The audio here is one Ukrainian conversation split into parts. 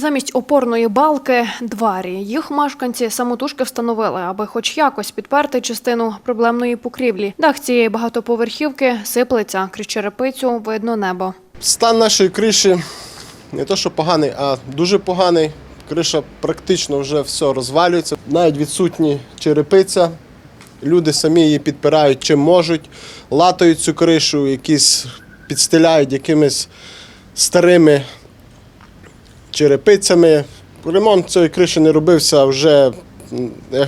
Замість опорної балки дварі. Їх мешканці самотужки встановили, аби хоч якось підперти частину проблемної покрівлі. Дах цієї багатоповерхівки сиплеться, крізь черепицю видно небо. Стан нашої криші не то, що поганий, а дуже поганий. Криша практично вже все розвалюється. Навіть відсутні черепиця. Люди самі її підпирають чим можуть, латають цю кришу, якісь підстеляють якимись старими черепицями. Ремонт цієї криші не робився вже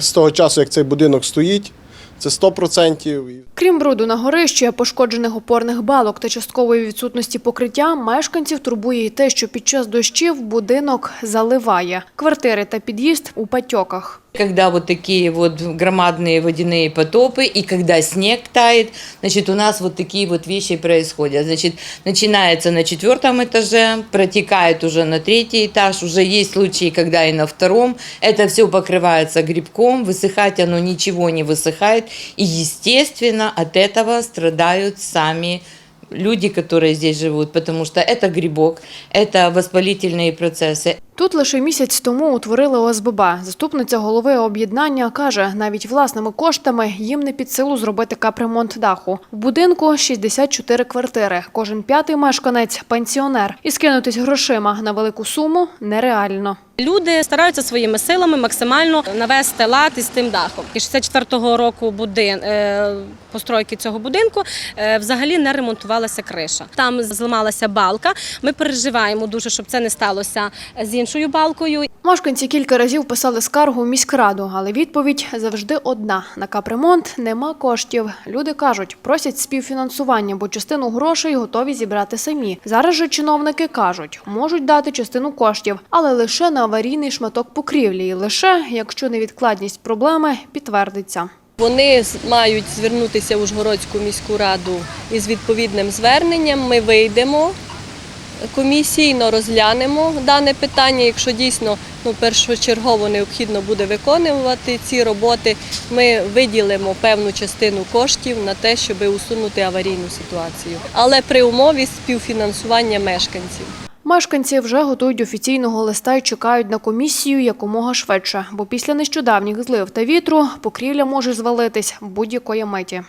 з того часу, як цей будинок стоїть. Це 100%. Крім бруду на горищі, пошкоджених опорних балок та часткової відсутності покриття, мешканців турбує й те, що під час дощів будинок заливає. Квартири та під'їзд у патьоках. Когда вот такие вот громадные водяные потопы и когда снег тает, значит, у нас вот такие вот вещи происходят. Значит, начинается на четвертом этаже, протекает уже на третий этаж, уже есть случаи, когда и на втором. Это все покрывается грибком, высыхать оно ничего не высыхает. И, естественно, от этого страдают сами люди, которые здесь живут, потому что это грибок, это воспалительные процессы, Тут лише місяць тому утворили ОСББ. Заступниця голови об'єднання каже, навіть власними коштами їм не під силу зробити капремонт даху. В будинку 64 квартири. Кожен п'ятий мешканець пенсіонер. І скинутись грошима на велику суму нереально. Люди стараються своїми силами максимально навести лад із тим дахом. І 64-го року будин, е, постройки цього будинку е, взагалі не ремонтувалася криша. Там зламалася балка. Ми переживаємо дуже, щоб це не сталося з іншою балкою. Мешканці кілька разів писали скаргу в міськраду, але відповідь завжди одна: на капремонт нема коштів. Люди кажуть, просять співфінансування, бо частину грошей готові зібрати самі. Зараз же чиновники кажуть, можуть дати частину коштів, але лише на аварійний шматок покрівлі, і лише якщо невідкладність проблеми підтвердиться. Вони мають звернутися в Ужгородську міську раду із відповідним зверненням. Ми вийдемо комісійно, розглянемо дане питання. Якщо дійсно ну, першочергово необхідно буде виконувати ці роботи, ми виділимо певну частину коштів на те, щоб усунути аварійну ситуацію. Але при умові співфінансування мешканців. Мешканці вже готують офіційного листа і чекають на комісію якомога швидше, бо після нещодавніх злив та вітру покрівля може звалитись будь-якої миті.